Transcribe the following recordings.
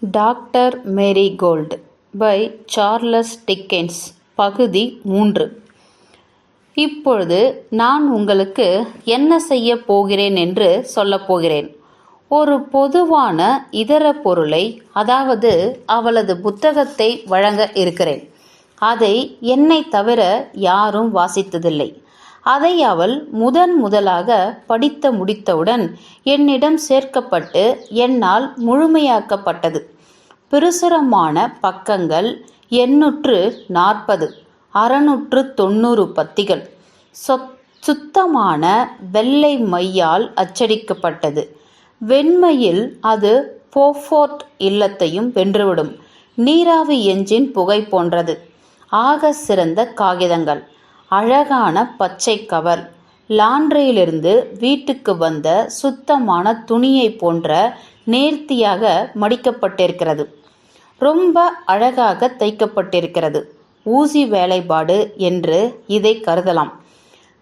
Doctor marigold by Charles Dickens பகுதி மூன்று. இப்பொழுது நான் உங்களுக்கு என்ன செய்ய போகிறேன் என்று சொல்லப் போகிறேன். ஒரு பொதுவான இதர பொருளை அதாவது அவளது புத்தகத்தை வழங்க இருக்கிறேன். அதை என்னை தவிர யாரும் வாசித்ததில்லை. அதை அவள் முதன் முதலாக படித்து முடித்தவுடன் என்னிடம் சேர்க்கப்பட்டு என்னால் முழுமையாக்கப்பட்டது. பிரசுரமான பக்கங்கள் எண்ணூற்று நாற்பது அறநூற்று தொண்ணூறு பத்திகள். சொத் சுத்தமான வெள்ளை மையால் அச்சடிக்கப்பட்டது. வெண்மையில் அது போஃபோர்ட் இல்லத்தையும் வென்றுவிடும். நீராவி எஞ்சின் புகை போன்றது. ஆக சிறந்த காகிதங்கள். அழகான பச்சை கவர். லாண்ட்ரியிலிருந்து வீட்டுக்கு வந்த சுத்தமான துணியை போன்ற நேர்த்தியாக மடிக்கப்பட்டிருக்கிறது. ரொம்ப அழகாக தைக்கப்பட்டிருக்கிறது. ஊசி வேலைப்பாடு என்று இதை கருதலாம்.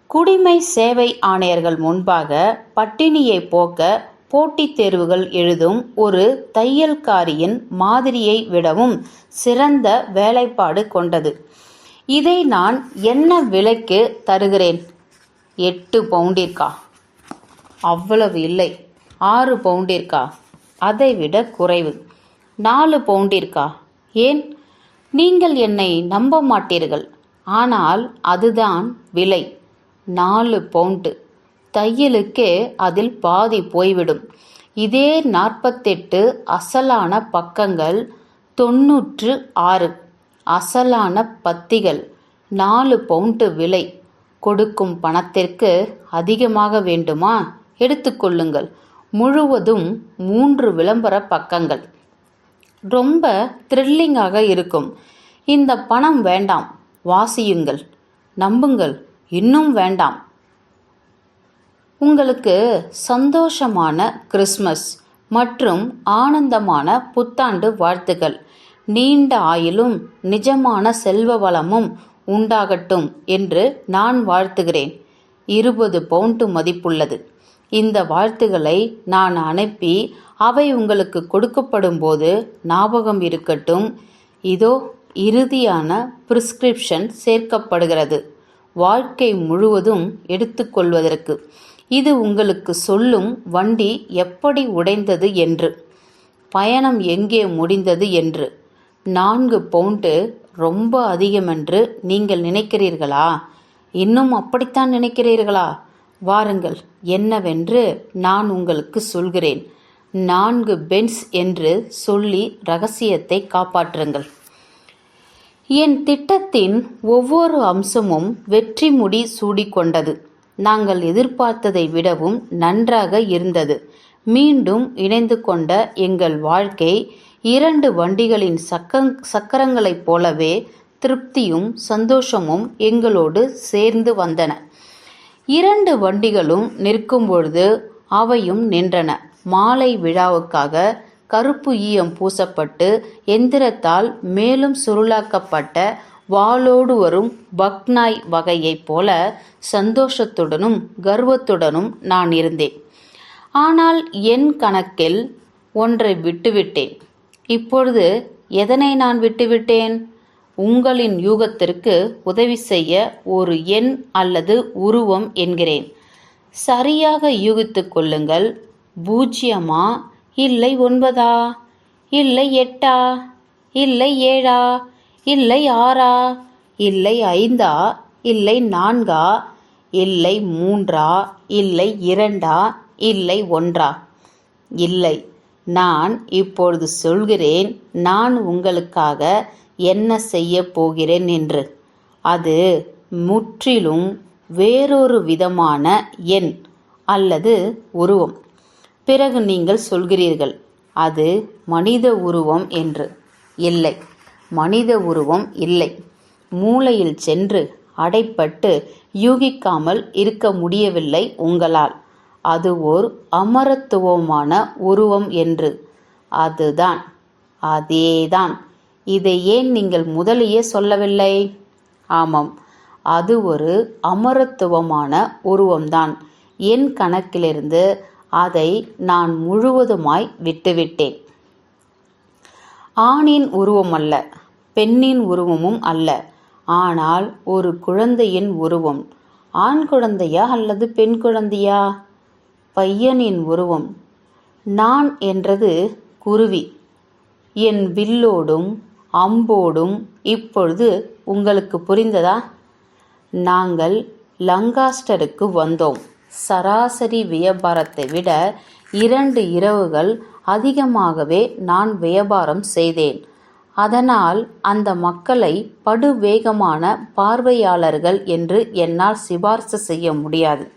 குடிமை சேவை ஆணையர்கள் முன்பாக பட்டினியை போக்க போட்டித் தேர்வுகள் எழுதும் ஒரு தையல்காரியின் மாதிரியை விடவும் சிறந்த வேலைப்பாடு கொண்டது. இதை நான் என்ன விலைக்கு தருகிறேன்? எட்டு பவுண்டிற்கா? அவ்வளவு இல்லை. ஆறு பவுண்டிற்கா? அதைவிட குறைவு. நாலு பவுண்டிற்கா? ஏன்? நீங்கள் என்னை நம்ப மாட்டீர்கள். ஆனால் அதுதான் விலை. நாலு பவுண்டு. தையலுக்கே அதில் பாதி போய்விடும். இதே நாற்பத்தெட்டு அசலான பக்கங்கள் தொன்னூற்று ஆறு. அசலான பத்திகள். நாலு பவுண்டு விலை. கொடுக்கும் பணத்திற்கு அதிகமாக வேண்டுமா? எடுத்துக்கொள்ளுங்கள் முழுவதும் மூன்று விளம்பர பக்கங்கள். ரொம்ப த்ரில்லிங்காக இருக்கும். இந்த பணம் வேண்டாம். வாசியுங்கள். நம்புங்கள். இன்னும் வேண்டாம். உங்களுக்கு சந்தோஷமான கிறிஸ்மஸ் மற்றும் ஆனந்தமான புத்தாண்டு வாழ்த்துக்கள். நீண்ட ஆயிலும் நிஜமான செல்வ வளமும் உண்டாகட்டும் என்று நான் வாழ்த்துகிறேன். இருபது பவுண்டு மதிப்புள்ளது. இந்த வாழ்த்துகளை நான் அனுப்பி அவை உங்களுக்கு கொடுக்கப்படும் போது ஞாபகம் இருக்கட்டும். இதோ இறுதியான பிரிஸ்கிரிப்ஷன் சேர்க்கப்படுகிறது. வாழ்க்கை முழுவதும் எடுத்துக்கொள்வதற்கு இது உங்களுக்கு சொல்லும் வண்டி எப்படி உடைந்தது என்று. பயணம் எங்கே முடிந்தது என்று. நான்கு பவுண்டு ரொம்ப அதிகமென்று நீங்கள் நினைக்கிறீர்களா? இன்னும் அப்படித்தான் நினைக்கிறீர்களா? வாருங்கள் என்னவென்று நான் உங்களுக்கு சொல்கிறேன். நான்கு பென்ஸ் என்று சொல்லி ரகசியத்தை காப்பாற்றுங்கள். என் திட்டத்தின் ஒவ்வொரு அம்சமும் வெற்றி முடி சூடிக்கொண்டது. நாங்கள் எதிர்பார்த்ததை விடவும் நன்றாக இருந்தது. மீண்டும் இணைந்து கொண்ட எங்கள் வாழ்க்கை இரண்டு வண்டிகளின் சக்கங் சக்கரங்களைப் போலவே திருப்தியும் சந்தோஷமும் எங்களோடு சேர்ந்து வந்தன. இரண்டு வண்டிகளும் நிற்கும் பொழுது அவையும் நின்றன. மாலை விழாவுக்காக கருப்பு ஈயம் பூசப்பட்டு எந்திரத்தால் மேலும் சுருளாக்கப்பட்ட வாளோடு வரும் பக்னாய் வகையைப் போல சந்தோஷத்துடனும் கர்வத்துடனும் நான் இருந்தேன். ஆனால் என் கணக்கில் ஒன்றை விட்டுவிட்டேன். இப்பொழுது எதனை நான் விட்டுவிட்டேன்? உங்களின் யூகத்திற்கு உதவி செய்ய ஒரு எண் அல்லது உருவம் என்கிறேன். சரியாக யூகித்துக் கொள்ளுங்கள். பூஜ்ஜியமா இல்லை ஒன்பதா? இல்லை எட்டா? இல்லை ஏழா? இல்லை ஆறா? இல்லை ஐந்தா? இல்லை நான்கா? இல்லை மூன்றா? இல்லை இரண்டா? இல்லை ஒன்றா? இல்லை. நான் இப்பொழுது சொல்கிறேன் நான் உங்களுக்காக என்ன செய்ய போகிறேன் என்று. அது முற்றிலும் வேறொரு விதமான எண் அல்லது உருவம். பிறகு நீங்கள் சொல்கிறீர்கள் அது மனித உருவம் என்று. இல்லை மனித உருவம் இல்லை. மூளையில் சென்று அடைப்பட்டு யூகிக்காமல் இருக்க முடியவில்லை உங்களால். அது ஓர் அமரத்துவமான உருவம் என்று. அதுதான். அதேதான். இதை ஏன் நீங்கள் முதலியே சொல்லவில்லை? ஆமாம். அது ஒரு அமரத்துவமான உருவம்தான். என் கணக்கிலிருந்து அதை நான் முழுவதுமாய் விட்டுவிட்டேன். ஆணின் உருவம் அல்ல பெண்ணின் உருவமும் அல்ல. ஆனால் ஒரு குழந்தையின் உருவம். ஆண் குழந்தையா அல்லது பெண் குழந்தையா? பையனின் உருவம். நான் என்றது குருவி. என் வில்லோடும் அம்போடும் இப்பொழுது உங்களுக்கு புரிந்ததா? நாங்கள் லங்காஸ்டருக்கு வந்தோம். சராசரி வியாபாரத்தை விட இரண்டு இரவுகள் அதிகமாகவே நான் வியாபாரம் செய்தேன். அதனால் அந்த மக்களை படுவேகமான பார்வையாளர்கள் என்று என்னால் சிபார்சு செய்ய முடியாது.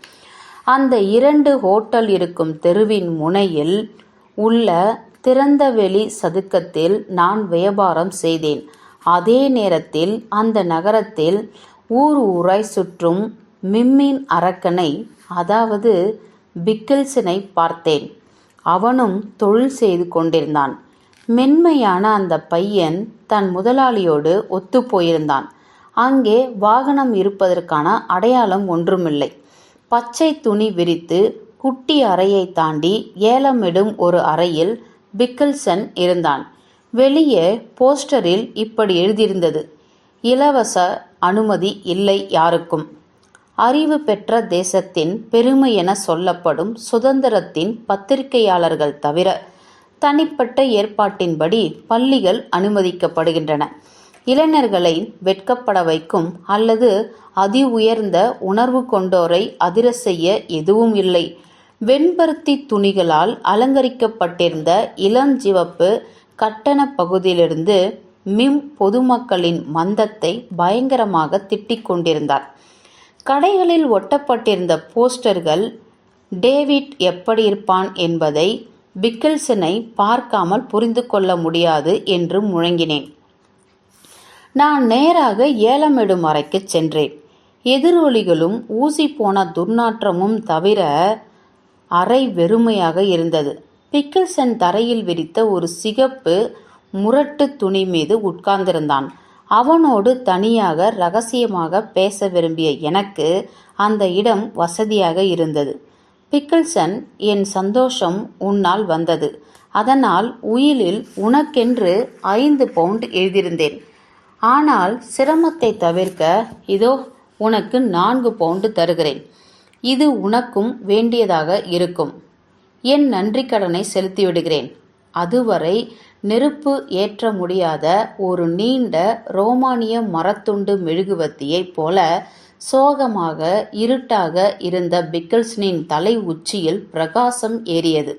அந்த இரண்டு ஹோட்டல் இருக்கும் தெருவின் முனையில் உள்ள திறந்தவெளி சதுக்கத்தில் நான் வியாபாரம் செய்தேன். அதே நேரத்தில் அந்த நகரத்தில் ஊர் ஊராய் சுற்றும் மிம்மின் அரக்கனை அதாவது பிக்கில்சனை பார்த்தேன். அவனும் தொழில் செய்து கொண்டிருந்தான். மென்மையான அந்த பையன் தன் முதலாளியோடு ஒத்து போயிருந்தான். அங்கே வாகனம் இருப்பதற்கான அடையாளம் ஒன்றுமில்லை. பச்சை துணி விரித்து குட்டி அறையை தாண்டி ஏலமிடும் ஒரு அறையில் பிக்கில்சன் இருந்தான். வெளியே போஸ்டரில் இப்படி எழுதியிருந்தது இலவச அனுமதி இல்லை யாருக்கும். அறிவு பெற்ற தேசத்தின் பெருமை என சொல்லப்படும் சுதந்திரத்தின் பத்திரிகையாளர்கள் தவிர தனிப்பட்ட ஏற்பாட்டின்படி பள்ளிகள் அனுமதிக்கப்படுகின்றன. இளைஞர்களை வெட்கப்பட வைக்கும் அல்லது அதி உயர்ந்த உணர்வு கொண்டோரை அதிர செய்ய எதுவும் இல்லை. வெண்பருத்தி துணிகளால் அலங்கரிக்கப்பட்டிருந்த இளஞ்சிவப்பு கட்டண பகுதியிலிருந்து மிம் பொதுமக்களின் மந்தத்தை பயங்கரமாக திட்டிக் கொண்டிருந்தார். கடைகளில் ஒட்டப்பட்டிருந்த போஸ்டர்கள் டேவிட் எப்படி இருப்பான் என்பதை பிக்கில்சனை பார்க்காமல் புரிந்து கொள்ள முடியாது என்று முழங்கினேன். நான் நேராக ஏலமிடும் அறைக்கு சென்றேன். எதிரொலிகளும் ஊசி போன துர்நாற்றமும் தவிர அறை வெறுமையாக இருந்தது. பிக்கில்சன் தரையில் விரித்த ஒரு சிகப்பு முரட்டு துணி மீது உட்கார்ந்திருந்தான். அவனோடு தனியாக ரகசியமாக பேச விரும்பிய எனக்கு அந்த இடம் வசதியாக இருந்தது. பிக்கிள்சன் என் சந்தோஷம் உன்னால் வந்தது. அதனால் உயிலில் உனக்கென்று ஐந்து பவுண்ட் எழுதியிருந்தேன். ஆனால் சிரமத்தை தவிர்க்க இதோ உனக்கு நான்கு பவுண்டு தருகிறேன். இது உனக்கும் வேண்டியதாக இருக்கும். என் நன்றி கடனை செலுத்திவிடுகிறேன். அதுவரை நெருப்பு ஏற்ற முடியாத ஒரு நீண்ட ரோமானிய மரத்துண்டு மெழுகுவத்தியைப் போல சோகமாக இருட்டாக இருந்த பிக்கிள்சனின் தலை உச்சியில் பிரகாசம் ஏறியது.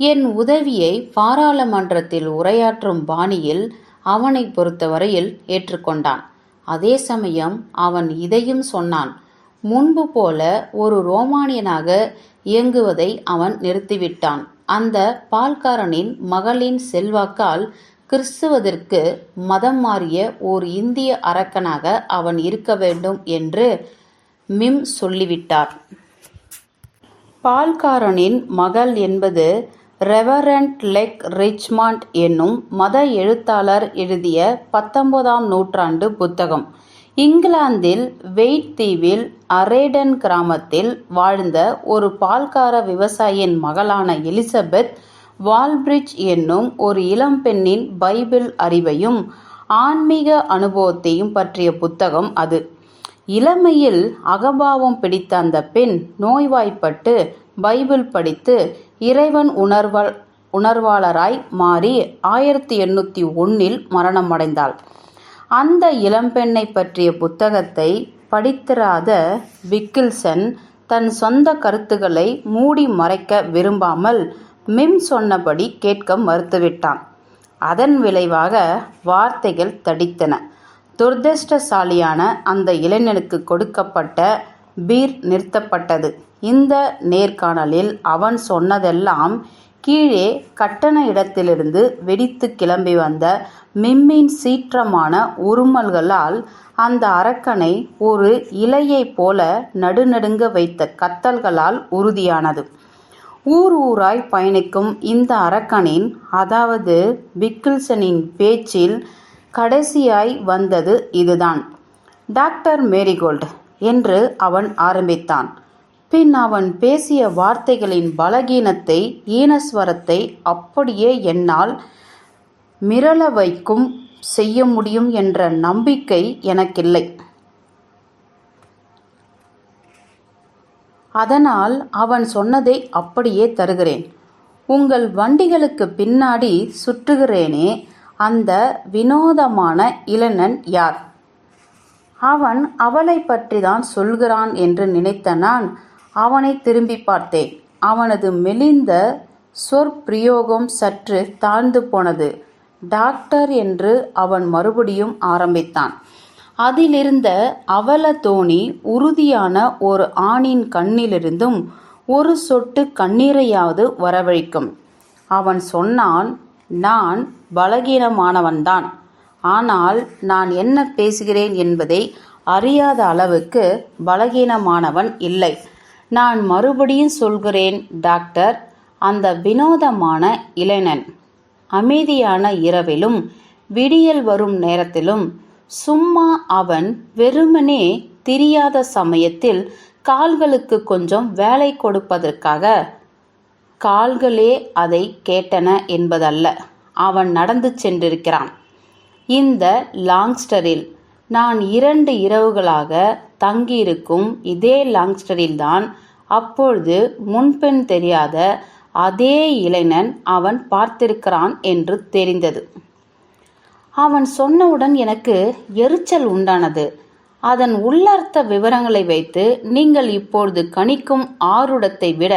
என் உதவியை பாராளுமன்றத்தில் உரையாற்றும் பாணியில் அவனை பொறுத்தவரையில் ஏற்றுக்கொண்டான். அதே சமயம் அவன் இதையும் சொன்னான் முன்பு போல ஒரு ரோமானியனாக இயங்குவதை அவன் நிறுத்திவிட்டான். அந்த பால்காரனின் மகளின் செல்வாக்கால் கிறிஸ்துவதற்கு மதம் மாறிய ஓர் இந்திய அரக்கனாக அவன் இருக்க வேண்டும் என்று மிம் சொல்லிவிட்டார். பால்காரனின் மகள் என்பது ரெவரண்ட் லெக் ரிச்மாண்ட் என்னும் மத எழுத்தாளர் எழுதிய பத்தொன்பதாம் நூற்றாண்டு புத்தகம். இங்கிலாந்தில் வெயிட் தீவில் அரேடன் கிராமத்தில் வாழ்ந்த ஒரு பால்கார விவசாயியின் மகளான எலிசபெத் வால்பிரிட்ஜ் என்னும் ஒரு இளம்பெண்ணின் பைபிள் அறிவையும் ஆன்மீக அனுபவத்தையும் பற்றிய புத்தகம் அது. இளமையில் அகபாவம் பிடித்த அந்த பெண் நோய்வாய்ப்பட்டு பைபிள் படித்து இறைவன் உணர்வல் உணர்வாளராய் மாறி ஆயிரத்தி எண்ணூற்றி ஒன்றில் மரணமடைந்தாள். அந்த இளம்பெண்ணை பற்றிய புத்தகத்தை படித்திராத விக்கில்சன் தன் சொந்த கருத்துக்களை மூடி மறைக்க விரும்பாமல் மிம் சொன்னபடி கேட்க மறுத்துவிட்டான். அதன் விளைவாக வார்த்தைகள் தடித்தன. துர்திருஷ்டசாலியான அந்த இளைஞனுக்கு கொடுக்கப்பட்ட பீர் நிறுத்தப்பட்டது. இந்த நேர்காணலில் அவன் சொன்னதெல்லாம் கீழே கட்டண இடத்திலிருந்து வெடித்து கிளம்பி வந்த மிம்மின் சீற்றமான உருமல்களால் அந்த அரக்கனை ஒரு இலையைப் போல நடுநடுங்க வைத்த கத்தல்களால் உறுதியானது. ஊர் ஊராய் பயணிக்கும் இந்த அரக்கனின் அதாவது பிக்கில்சனின் பேச்சில் கடைசியாய் வந்தது இதுதான். டாக்டர் மேரிகோல்ட் என்று அவன் ஆரம்பித்தான். பின் அவன் பேசிய வார்த்தைகளின் பலகீனத்தை ஈனஸ்வரத்தை அப்படியே என்னால் மிரள வைக்கும் செய்ய முடியும் என்ற நம்பிக்கை எனக்கில்லை. அதனால் அவன் சொன்னதை அப்படியே தருகிறேன். உங்கள் வண்டிகளுக்கு பின்னாடி சுற்றுகிறேனே அந்த வினோதமான இளைஞன் யார்? அவன் அவளை பற்றி தான் சொல்கிறான் என்று நினைத்த நான் அவனை திரும்பி பார்த்தேன். அவனது மெலிந்த சொற்பிரயோகம் சற்று தாழ்ந்து போனது. டாக்டர் என்று அவன் மறுபடியும் ஆரம்பித்தான். அதிலிருந்த அவல தோணி உறுதியான ஒரு ஆணின் கண்ணிலிருந்தும் ஒரு சொட்டு கண்ணீரையாவது வரவழைக்கும். அவன் சொன்னான் நான் பலகீனமானவன்தான். ஆனால் நான் என்ன பேசுகிறேன் என்பதை அறியாத அளவுக்கு பலகீனமானவன் இல்லை. நான் மறுபடியும் சொல்கிறேன் டாக்டர். அந்த வினோதமான இளைஞன் அமைதியான இரவிலும் விடியல் வரும் நேரத்திலும் சும்மா அவன் வெறுமனே தெரியாத சமயத்தில் கால்களுக்கு கொஞ்சம் வேலை கொடுப்பதற்காக கால்களே அதை கேட்டன என்பதல்ல. அவன் நடந்து சென்றிருக்கிறான். இந்த லாங்ஸ்டரில் நான் இரண்டு இரவுகளாக தங்கியிருக்கும் இதே லாங்ஸ்டரில்தான் அப்பொழுது முன்பெண் தெரியாத அதே இளைஞன் அவன் பார்த்திருக்கிறான் என்று தெரிந்தது. அவன் சொன்னவுடன் எனக்கு எரிச்சல் உண்டானது. அதன் உள்ளர்த்த விவரங்களை வைத்து நீங்கள் இப்பொழுது கணிக்கும் ஆருடத்தை விட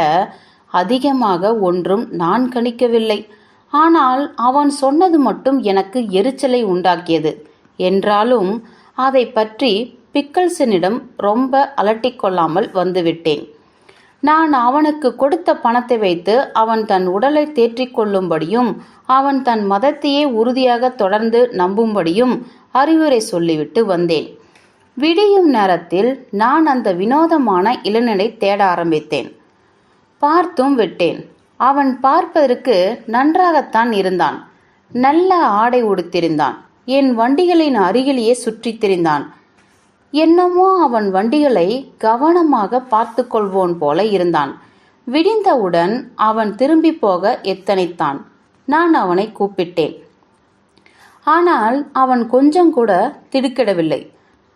அதிகமாக ஒன்றும் நான் கணிக்கவில்லை. ஆனால் அவன் சொன்னது மட்டும் எனக்கு எரிச்சலை உண்டாக்கியது. என்றாலும் அதை பற்றி பிக்கல்சனிடம் ரொம்ப அலட்டிக்கொள்ளாமல் வந்துவிட்டேன். நான் அவனுக்கு கொடுத்த பணத்தை வைத்து அவன் தன் உடலை தேற்றிக் கொள்ளும்படியும் அவன் தன் மதத்தையே உறுதியாக தொடர்ந்து நம்பும்படியும் அறிவுரை சொல்லிவிட்டு வந்தேன். விடியும் நேரத்தில் நான் அந்த வினோதமான இளைஞனை தேட ஆரம்பித்தேன். பார்த்தும் விட்டேன். அவன் பார்ப்பதற்கு நன்றாகத்தான் இருந்தான். நல்ல ஆடை உடுத்திருந்தான். என் வண்டிகளின் அருகிலேயே சுற்றித் திரிந்தான். என்னமோ அவன் வண்டிகளை கவனமாக பார்த்து கொள்வோன் போல இருந்தான். விடிந்தவுடன் அவன் திரும்பி போக எத்தனைத்தான். நான் அவனை கூப்பிட்டேன். ஆனால் அவன் கொஞ்சம் கூட திடுக்கிடவில்லை.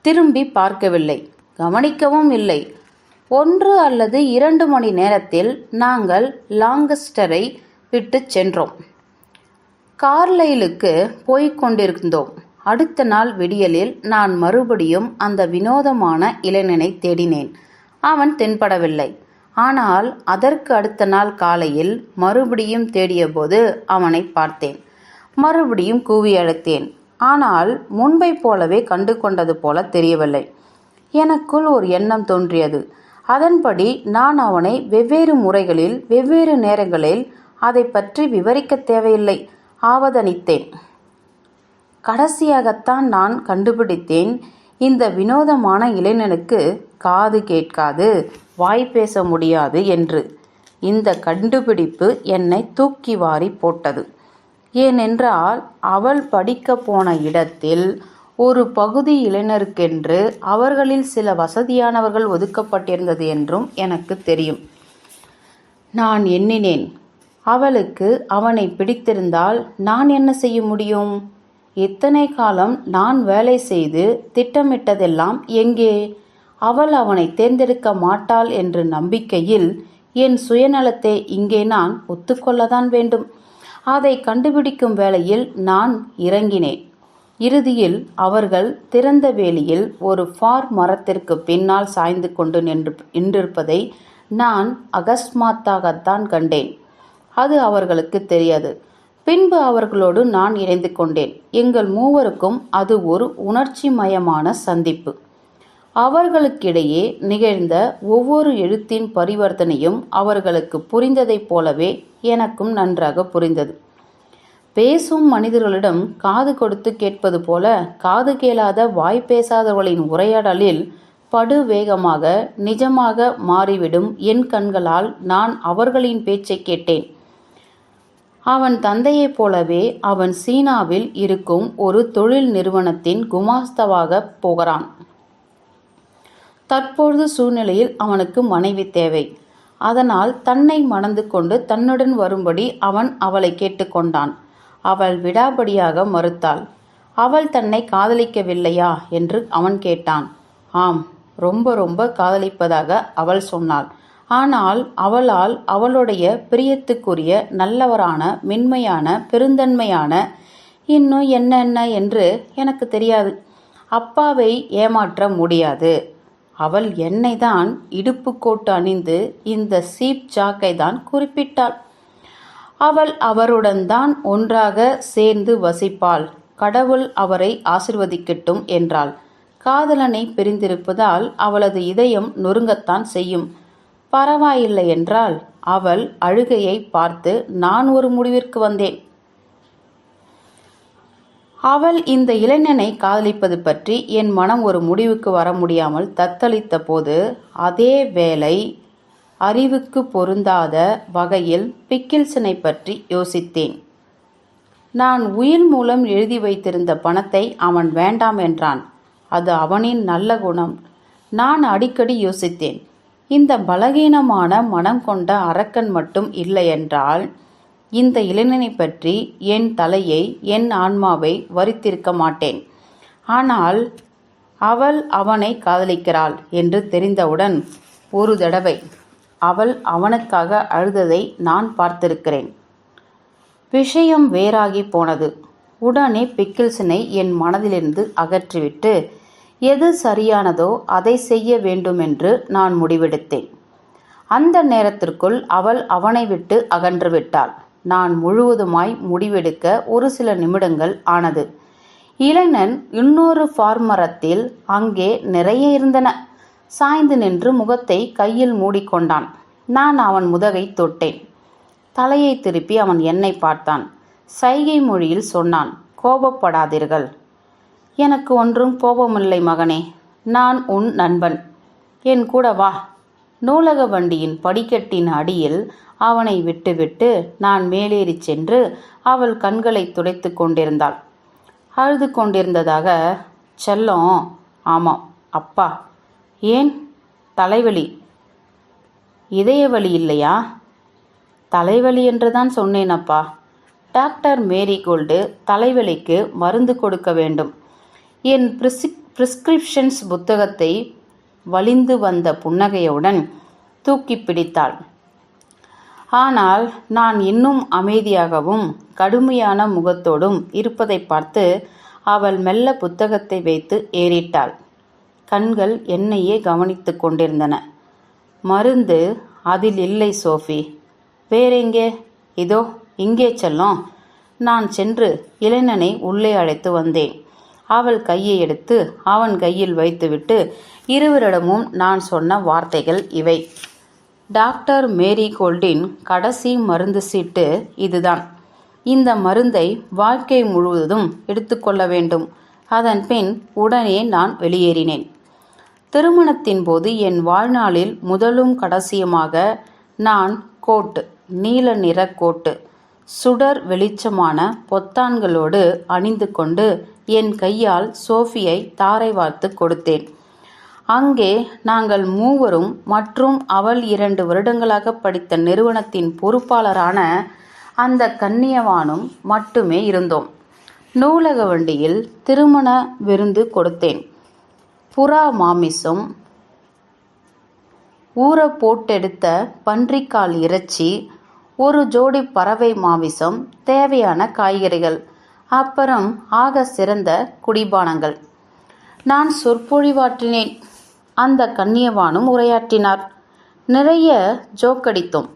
திரும்பி பார்க்கவில்லை. கவனிக்கவும் இல்லை. ஒன்று அல்லது இரண்டு மணி நேரத்தில் நாங்கள் லாங்கஸ்டரை விட்டு சென்றோம். கார்லைலுக்கு போய்க் கொண்டிருந்தோம். அடுத்த நாள் விடியலில் நான் மறுபடியும் அந்த வினோதமான இளைஞனை தேடினேன். அவன் தென்படவில்லை. ஆனால் அதற்கு அடுத்த நாள் காலையில் மறுபடியும் தேடியபோது அவனை பார்த்தேன். மறுபடியும் கூவி அழைத்தேன். ஆனால் முன்பை போலவே கண்டு கொண்டது போல தெரியவில்லை. எனக்குள் ஒரு எண்ணம் தோன்றியது. அதன்படி நான் அவனை வெவ்வேறு முறைகளில் வெவ்வேறு நேரங்களில் அதை பற்றி விவரிக்க தேவையில்லை. ஆவதனித்தேன். கடைசியாகத்தான் நான் கண்டுபிடித்தேன். இந்த வினோதமான இளைஞனுக்கு காது கேட்காது வாய் பேச முடியாது என்று. இந்த கண்டுபிடிப்பு என்னை தூக்கி வாரி போட்டது. ஏனென்றால் அவள் படிக்க போன இடத்தில் ஒரு பகுதி இளைஞருக்கென்று அவர்களில் சில வசதியானவர்கள் ஒதுக்கப்பட்டிருந்தது என்றும் எனக்கு தெரியும். நான் எண்ணினேன். அவளுக்கு அவனை பிடித்திருந்தால் நான் என்ன செய்ய முடியும்? இத்தனை காலம் நான் வேலை செய்து திட்டமிட்டதெல்லாம் எங்கே? அவள் அவனை தேர்ந்தெடுக்க மாட்டாள் என்ற நம்பிக்கையில் என் சுயநலத்தை இங்கே நான் ஒத்துக்கொள்ளதான் வேண்டும். அதை கண்டுபிடிக்கும் வேளையில் நான் இறங்கினேன். இறுதியில் அவர்கள் திறந்த வேலியில் ஒரு ஃபார் மரத்திற்கு பின்னால் சாய்ந்து கொண்டு நின்று நின்றிருப்பதை நான் அகஸ்மாத்தாகத்தான் கண்டேன். அது அவர்களுக்கு தெரியாது. பின்பு அவர்களோடு நான் இணைந்து கொண்டேன். எங்கள் மூவருக்கும் அது ஒரு உணர்ச்சிமயமான சந்திப்பு. அவர்களுக்கிடையே நிகழ்ந்த ஒவ்வொரு எழுத்தின் பரிவர்த்தனையும் அவர்களுக்கு புரிந்ததைப் போலவே எனக்கும் நன்றாக புரிந்தது. பேசும் மனிதர்களிடம் காது கொடுத்து கேட்பது போல காது கேளாத வாய் பேசாதவர்களின் உரையாடலில் படு வேகமாக நிஜமாக மாறிவிடும் என் கண்களால் நான் அவர்களின் பேச்சை கேட்டேன். அவன் தந்தையைப் போலவே அவன் சீனாவில் இருக்கும் ஒரு தொழில் நிறுவனத்தின் குமாஸ்தவாக போகிறான். தற்பொழுது சூழ்நிலையில் அவனுக்கு மனைவி தேவை. அதனால் தன்னை மணந்து கொண்டு தன்னுடன் வரும்படி அவன் அவளை கேட்டுக்கொண்டான் அவள் விடாபடியாக மறுத்தாள். அவள் தன்னை காதலிக்கவில்லையா? என்று அவன் கேட்டான். ஆம் ரொம்ப ரொம்ப காதலிப்பதாக அவள் சொன்னாள். ஆனால் அவளால் அவளுடைய பிரியத்துக்குரிய நல்லவரான மென்மையான பெருந்தன்மையான இன்னும் என்னென்ன என்று எனக்கு தெரியாது. அப்பாவை ஏமாற்ற முடியாது. அவள் என்னை தான் இடுப்பு கோட்டு அணிந்து இந்த சீப் ஜாக்கை தான் குறிப்பிட்டாள். அவள் அவருடன் தான் ஒன்றாக சேர்ந்து வசிப்பாள். கடவுள் அவரை ஆசிர்வதிக்கட்டும் என்றாள். காதலனை பிரிந்திருப்பதால் அவளது இதயம் நொறுங்கத்தான் செய்யும். பரவாயில்லை என்றால் அவள் அழுகையை பார்த்து நான் ஒரு முடிவிற்கு வந்தேன். அவள் இந்த இளைஞனை காதலிப்பது பற்றி என் மனம் ஒரு முடிவுக்கு வர முடியாமல் தத்தளித்த போது அதே வேளை அறிவுக்கு பொருந்தாத வகையில் பிக்கில்சனை பற்றி யோசித்தேன். நான் உயில் மூலம் எழுதி வைத்திருந்த பணத்தை அவன் வேண்டாம் என்றான். அது அவனின் நல்ல குணம். நான் அடிக்கடி யோசித்தேன். இந்த பலகீனமான மனம் கொண்ட அரக்கன் மட்டும் இல்லையென்றால் இந்த இளைஞனை பற்றி என் தலையை என் ஆன்மாவை வரித்திருக்க மாட்டேன். ஆனால் அவள் அவனை காதலிக்கிறாள் என்று தெரிந்தவுடன் ஒரு தடவை அவள் அவனுக்காக அழுததை நான் பார்த்திருக்கிறேன். விஷயம் வேறாகி போனது. உடனே பிக்கில்சனை என் மனதிலிருந்து அகற்றிவிட்டு எது சரியானதோ அதை செய்ய வேண்டுமென்று நான் முடிவெடுத்தேன். அந்த நேரத்திற்குள் அவள் அவனை விட்டு அகன்று விட்டாள். நான் முழுவதுமாய் முடிவெடுக்க ஒரு சில நிமிடங்கள் ஆனது. இளைஞன் இன்னொரு ஃபார்மரத்தில் அங்கே நிறைய இருந்தன. சாய்ந்து நின்று முகத்தை கையில் மூடிக்கொண்டான். நான் அவன் முதகை தொட்டேன். தலையை திருப்பி அவன் என்னை பார்த்தான். சைகை மொழியில் சொன்னான் கோபப்படாதீர்கள். எனக்கு ஒன்றும் கோபமில்லை மகனே. நான் உன் நண்பன். என் கூட வா. நூலக வண்டியின் படிக்கட்டின் அடியில் அவனை விட்டுவிட்டு நான் மேலேறிச் சென்று அவள் கண்களை துடைத்து கொண்டிருந்தாள். அழுது கொண்டிருந்ததாக செல்லம் ஆமாம் அப்பா. ஏன்? தலைவலி. இதய வலி இல்லையா? தலைவலி என்றுதான் சொன்னேன் அப்பா. டாக்டர் மேரிகோல்டு தலைவலிக்கு மருந்து கொடுக்க வேண்டும். என் பிரிசி பிரிஸ்கிரிப்ஷன்ஸ் புத்தகத்தை வலிந்து வந்த புன்னகையுடன் தூக்கி பிடித்தாள். ஆனால் நான் இன்னும் அமைதியாகவும் கடுமையான முகத்தோடும் இருப்பதை பார்த்து அவள் மெல்ல புத்தகத்தை வைத்து ஏறிட்டாள். கண்கள் என்னையே கவனித்து கொண்டிருந்தன. மருந்து அதில் இல்லை சோஃபி. வேறெங்கே? இதோ இங்கே செல்லும். நான் சென்று இளைஞனை உள்ளே அழைத்து வந்தேன். அவள் கையை எடுத்து அவன் கையில் வைத்துவிட்டு இருவரிடமும் நான் சொன்ன வார்த்தைகள் இவை. டாக்டர் மேரி கோல்டின் கடைசி மருந்து சீட்டு இதுதான். இந்த மருந்தை வாழ்க்கை முழுவதும் எடுத்துக்கொள்ள வேண்டும். அதன் பின் உடனே நான் வெளியேறினேன். திருமணத்தின் போது என் வாழ்நாளில் முதலும் கடைசியுமாக நான் கோட்டு நீல நிற கோட்டு. சுடர் வெளிச்சமான பொத்தான்களோடு அணிந்து கொண்டு என் கையால் சோஃபியை தாரை வார்த்து கொடுத்தேன். அங்கே நாங்கள் மூவரும் மற்றும் அவள் இரண்டு வருடங்களாக படித்த நிறுவனத்தின் பொறுப்பாளரான அந்த கன்னியவானும் மட்டுமே இருந்தோம். நூலக வண்டியில் திருமண விருந்து கொடுத்தேன். புறா மாமிசம் ஊற போட்டெடுத்த பன்றிக்கால் இறைச்சி ஒரு ஜோடி பறவை மாவிசம் தேவையான காய்கறிகள். அப்புறம் ஆக சிறந்த குடிபானங்கள். நான் சொற்பொழிவாற்றினேன். அந்த கண்ணியவானும் உரையாற்றினார். நிறைய ஜோக்கடித்தோம்.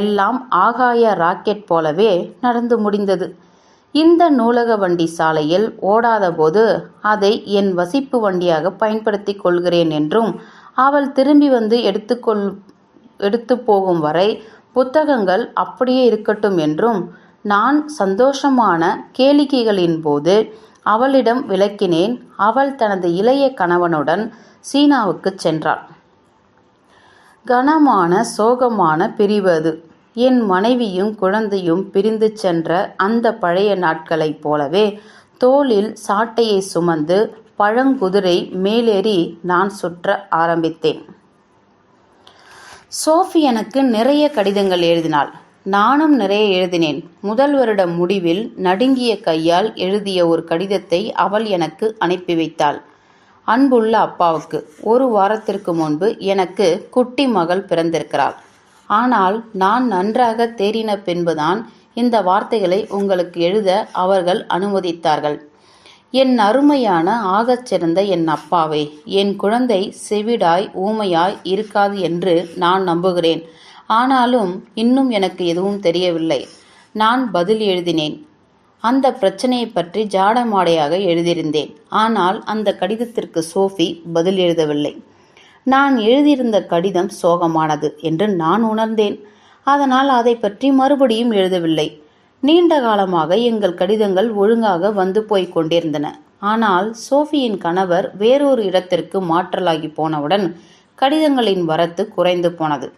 எல்லாம் ஆகாய ராக்கெட் போலவே நடந்து முடிந்தது. இந்த நூலக வண்டி சாலையில் ஓடாதபோது அதை என் வசிப்பு வண்டியாக பயன்படுத்தி கொள்கிறேன் என்றும் அவள் திரும்பி வந்து எடுத்துக்கொள் எடுத்து போகும் வரை புத்தகங்கள் அப்படியே இருக்கட்டும் என்றும் நான் சந்தோஷமான கேளிக்கைகளின் போது அவளிடம் விளக்கினேன். அவள் தனது இளைய கணவனுடன் சீனாவுக்கு சென்றாள். கனமான சோகமான பிரிவு அது. என் மனைவியும் குழந்தையும் பிரிந்து சென்ற அந்த பழைய நாட்களைப் போலவே தோளில் சாட்டையை சுமந்து பழங்குதிரை மேலேறி நான் சுற்ற ஆரம்பித்தேன். சோஃபி எனக்கு நிறைய கடிதங்கள் எழுதினாள். நானும் நிறைய எழுதினேன். முதல் வருட முடிவில் நடுங்கிய கையால் எழுதிய ஒரு கடிதத்தை அவள் எனக்கு அனுப்பி வைத்தாள். அன்புள்ள அப்பாவுக்கு. ஒரு வாரத்திற்கு முன்பு எனக்கு குட்டி மகள் பிறந்திருக்கிறாள். ஆனால் நான் நன்றாக தேறின பின்புதான் இந்த வார்த்தைகளை உங்களுக்கு எழுத அவர்கள் அனுமதித்தார்கள். என் அருமையான ஆகச் சிறந்த என் அப்பாவே என் குழந்தை செவிடாய் ஊமையாய் இருக்காது என்று நான் நம்புகிறேன். ஆனாலும் இன்னும் எனக்கு எதுவும் தெரியவில்லை. நான் பதில் எழுதினேன். அந்த பிரச்சனையை பற்றி ஜாடமாடையாக எழுதியிருந்தேன். ஆனால் அந்த கடிதத்திற்கு சோஃபி பதில் எழுதவில்லை. நான் எழுதியிருந்த கடிதம் சோகமானது என்று நான் உணர்ந்தேன். அதனால் அதை பற்றி மறுபடியும் எழுதவில்லை. நீண்ட காலமாக எங்கள் கடிதங்கள் ஒழுங்காக வந்து போய்க் கொண்டிருந்தன. ஆனால் சோஃபியின் கணவர் வேறொரு இடத்திற்கு மாற்றலாகி போனவுடன் கடிதங்களின் வரத்து குறைந்து போனது.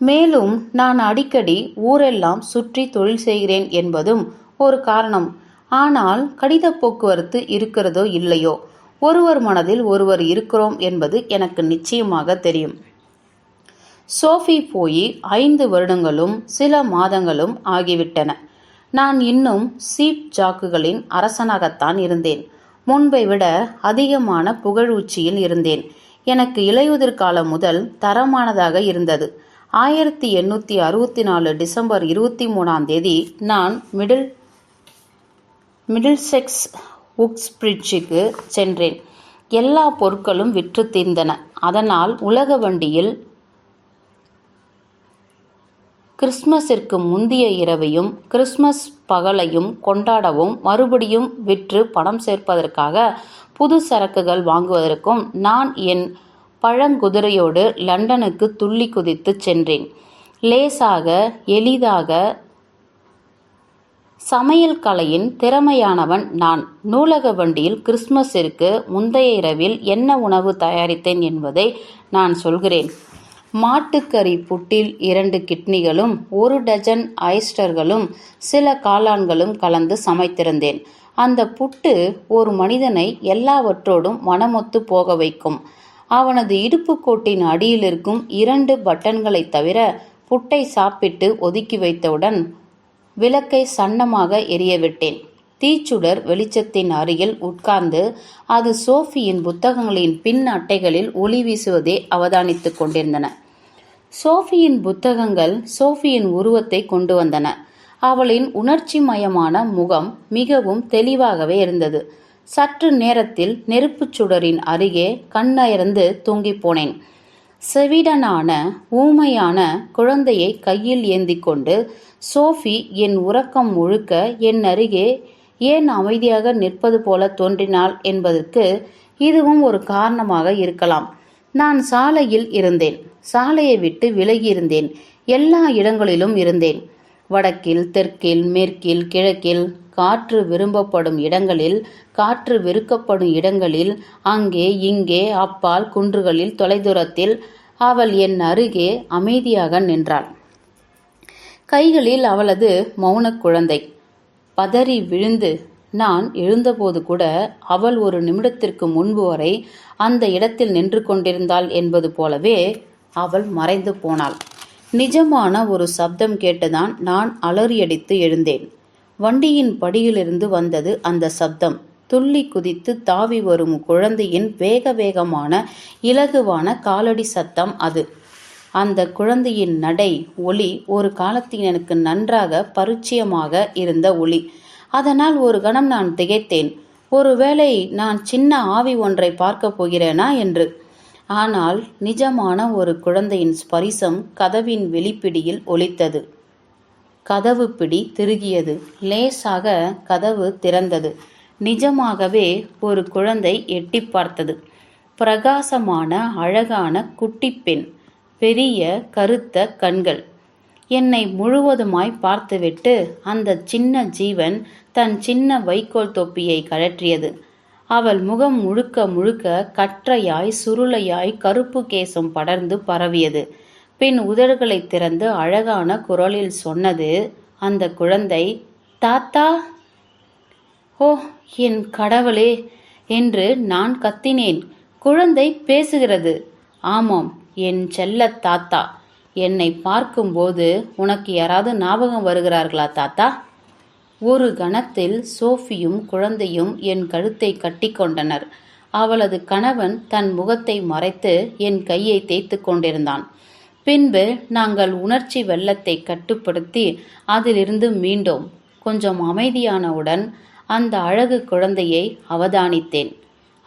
மேலும் நான் அடிக்கடி ஊரெல்லாம் சுற்றி தொழில் செய்கிறேன் என்பதும் ஒரு காரணம். ஆனால் கடித போக்குவரத்து இருக்கிறதோ இல்லையோ? ஒருவர் மனதில் ஒருவர் இருக்கிறோம் என்பது எனக்கு நிச்சயமாக தெரியும். சோஃபி போய் ஐந்து வருடங்களும் சில மாதங்களும் ஆகிவிட்டன. நான் இன்னும் சீப் ஜாக்குகளின் அரசனாகத்தான் இருந்தேன். முன்பை விட அதிகமான புகழ் உச்சியில் இருந்தேன். எனக்கு இலையுதிர் காலம் முதல் தரமானதாக இருந்தது. ஆயிரத்தி எண்ணூற்றி அறுபத்தி நாலு டிசம்பர் இருபத்தி மூணாம் தேதி நான் மிடில் மிடில்செக்ஸ் உக்ஸ்பிரிட்ஜுக்கு சென்றேன். எல்லா பொருட்களும் விற்று தீர்ந்தன. அதனால் உலக வண்டியில் கிறிஸ்மஸிற்கு முந்திய இரவையும் கிறிஸ்மஸ் பகலையும் கொண்டாடவும் மறுபடியும் விற்று பணம் சேர்ப்பதற்காக புது சரக்குகள் வாங்குவதற்கும் நான் என் பழங்குதிரையோடு லண்டனுக்கு துள்ளி குதித்து சென்றேன். லேசாக எளிதாக சமையல் கலையின் திறமையானவன் நான். நூலக வண்டியில் கிறிஸ்மஸிற்கு முந்தைய இரவில் என்ன உணவு தயாரித்தேன் என்பதை நான் சொல்கிறேன். மாட்டுக்கறி புட்டில் இரண்டு கிட்னிகளும் ஒரு டஜன் ஐஸ்டர்களும் சில காளான்களும் கலந்து சமைத்திருந்தேன். அந்த புட்டு ஒரு மனிதனை எல்லாவற்றோடும் மனமொத்து போக வைக்கும். அவனது இடுப்புக்கோட்டின் அடியில் இருக்கும் இரண்டு பட்டன்களைத் தவிர புட்டை சாப்பிட்டு ஒதுக்கி வைத்தவுடன் விளக்கை சன்னமாக எரியவிட்டேன் தீச்சுடர் வெளிச்சத்தின் அருகில் உட்கார்ந்து அது சோஃபியின் புத்தகங்களின் பின் அட்டைகளில் ஒளி வீசுவதை அவதானித்துக் கொண்டிருந்தன. சோஃபியின் புத்தகங்கள் சோஃபியின் உருவத்தை கொண்டு வந்தன. அவளின் உணர்ச்சி மயமான முகம் மிகவும் தெளிவாகவே இருந்தது. சற்று நேரத்தில் நெருப்புச் சுடரின் அருகே கண்ணயர்ந்து தூங்கிப் போனேன். செவிடனான ஊமையான குழந்தையை கையில் ஏந்தி கொண்டு சோஃபி என் உறக்கம் முழுக்க என் அருகே ஏன் அமைதியாக நிற்பது போல தோன்றினாள் என்பதற்கு இதுவும் ஒரு காரணமாக இருக்கலாம். நான் சாலையில் இருந்தேன். சாலையை விட்டு விலகியிருந்தேன். எல்லா இடங்களிலும் இருந்தேன். வடக்கில் தெற்கில் மேற்கில் கிழக்கில் காற்று விரும்பப்படும் இடங்களில் காற்று வெறுக்கப்படும் இடங்களில் அங்கே இங்கே அப்பால் குன்றுகளில் தொலைதூரத்தில் அவள் என் அருகே அமைதியாக நின்றாள். கைகளில் அவளது மௌனக் குழந்தை. பதறி விழுந்து நான் எழுந்தபோது கூட அவள் ஒரு நிமிடத்திற்கு முன்பு வரை அந்த இடத்தில் நின்று கொண்டிருந்தாள் என்பது போலவே அவள் மறைந்து போனாள். நிஜமான ஒரு சப்தம் கேட்டுதான் நான் அலறியடித்து எழுந்தேன். வண்டியின் படியிலிருந்து வந்தது அந்த சப்தம். துள்ளி குதித்து தாவி வரும் குழந்தையின் வேக வேகமான இலகுவான காலடி சத்தம் அது. அந்த குழந்தையின் நடை ஒளி ஒரு காலத்தில் எனக்கு நன்றாக பரிச்சயமாக இருந்த ஒளி அதனால் ஒரு கணம் நான் திகைத்தேன். ஒருவேளை நான் சின்ன ஆவி ஒன்றை பார்க்கப் போகிறேனா என்று. ஆனால் நிஜமான ஒரு குழந்தையின் ஸ்பரிசம் கதவின் வெளிப்பிடியில் ஒலித்தது. கதவு பிடி திருகியது. லேசாக கதவு திறந்தது. நிஜமாகவே ஒரு குழந்தை எட்டி பார்த்தது. பிரகாசமான அழகான குட்டிப் பெண். பெரிய கருத்த கண்கள். என்னை முழுவதுமாய் பார்த்துவிட்டு அந்த சின்ன ஜீவன் தன் சின்ன வைக்கோல் தொப்பியை கழற்றியது. அவள் முகம் முழுக்க முழுக்க கற்றையாய் சுருளையாய் கருப்பு கேசம் படர்ந்து பரவியது. பின் உதடுகளை திறந்து அழகான குரலில் சொன்னது அந்த குழந்தை தாத்தா! ஓ என் கடவுளே! என்று நான் கத்தினேன். குழந்தை பேசுகிறது ஆமாம் என் செல்ல தாத்தா! என்னை பார்க்கும்போது உனக்கு யாராவது ஞாபகம் வருகிறார்களா தாத்தா? ஒரு கணத்தில் சோஃபியும் குழந்தையும் என் கழுத்தை கட்டிக்கொண்டனர் அவளது கணவன் தன் முகத்தை மறைத்து என் கையை தேய்த்து கொண்டிருந்தான். பின்பு நாங்கள் உணர்ச்சி வெள்ளத்தை கட்டுப்படுத்தி அதிலிருந்து மீண்டோம். கொஞ்சம் அமைதியானவுடன் அந்த அழகு குழந்தையை அவதானித்தேன்.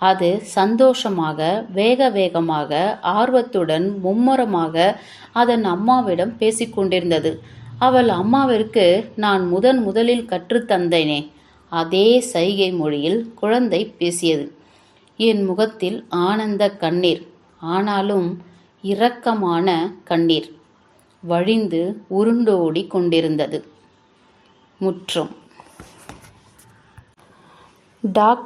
அது சந்தோஷமாக வேக வேகமாக ஆர்வத்துடன் மும்முரமாக அதன் அம்மாவிடம் பேசிக்கொண்டிருந்தது அவள் அம்மாவிற்கு நான் முதன் முதலில் கற்றுத்தந்தேனே அதே சைகை மொழியில் குழந்தை பேசியது. என் முகத்தில் ஆனந்த கண்ணீர் ஆனாலும் இரக்கமான கண்ணீர் வழிந்து உருண்டோடி கொண்டிருந்தது. முற்றும். டாக்.